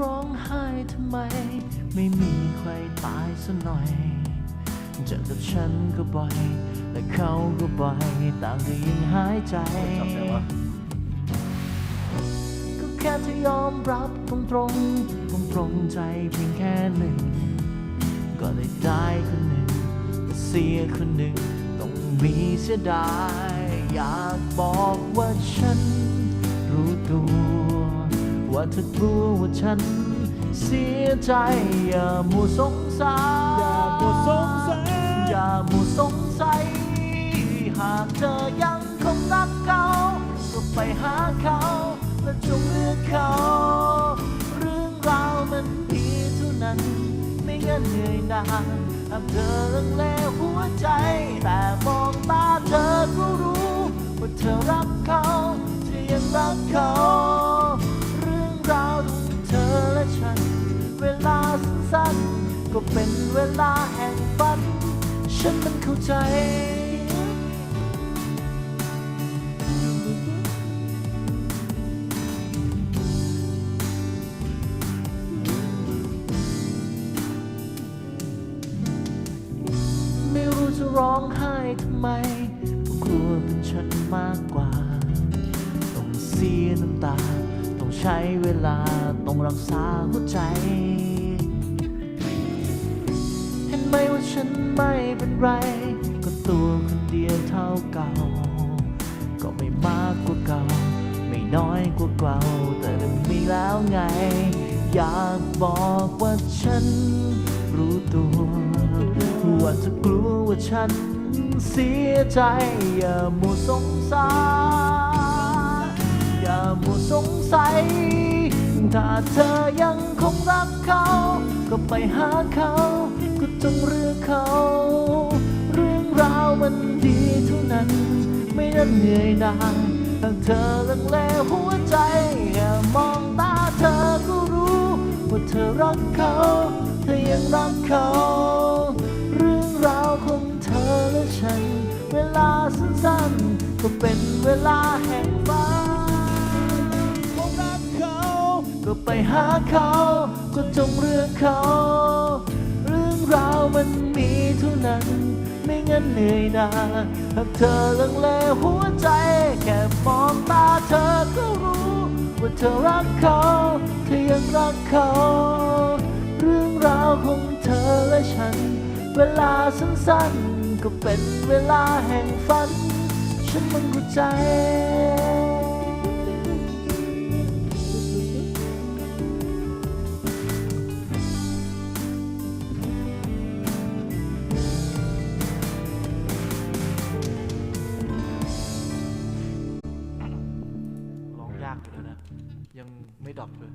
ร้องไห้ทำไม ไม่มีใครตายสักหน่อย เจอกับฉันก็บ่อย และเขาก็บ่อยต่างก็ยังหายใจ ก็แค่จะยอมรับตรงตรงตรงตรงใจเพียงแค่หนึ่ง ก็เลยได้คนหนึ่งแต่เสียคนหนึ่งต้องมีเสียดาย อยากบอกว่าฉันรู้ตัว ว่าเธอกลัวว่าฉัน เสียใจ อย่ามัวสงสัย อย่ามัวสงสัยอย่ามัวสงสัย หากเธอยังคงรักเขาก็ไปหาเขา และจงเลือกเขา เรื่องราวมันดีเท่านั้น ไม่งั้นเหนื่อยนานหากเธอลังเลหัวใจ แต่มองตาเธอก็รู้ ว่าเธอรักเขา เธอยังรักเขา เวลาแห่งฝัน ฉันมันเข้าใจ ไม่รู้จะร้องไห้ทำไมก็กลัวเป็นฉันมากกว่า ต้องเสียน้ำตา ต้องใช้เวลา ต้องรักษาหัวใจ ไหมว่าฉันไม่เป็นไร ก็ตัวคนเดียวเท่าเก่า ก็ไม่มากกว่าเก่า ไม่น้อยกว่าเก่า แต่มันมีแล้วไง อยากบอกว่าฉันรู้ตัว ว่าจะกลัวว่าฉันเสียใจ อย่ามัวสงสัยอย่ามัวสงสัย ถ้าเธอยังคงรักเขา ก็ไปหาเขา จงเลือกเขา เรื่องราวมันดีเท่านั้น ไม่นั้นเหนื่อยนานหากเธอลังเลหัวใจแค่มองตาเธอก็รู้ว่าเธอรักเขา เธอยังรักเขา เรื่องราวของเธอและฉัน เวลาสั้นๆ ก็เป็นเวลาแห่งฝันคงรักเขาก็ไปหาเขา ก็จงเลือกเขา เรามันมีเท่านั้น ไม่งั้นเหนื่อยนาหากเธอลังเลหัวใจ แค่มองตาเธอก็รู้ ว่าเธอรักเขาเธอยังรักเขา เรื่องราวของเธอและฉัน เวลาสั้นๆ ก็เป็นเวลาแห่งฝัน ฉันมันเข้าใจางอยู่แล้วนะ ยังไม่ดรอปเลย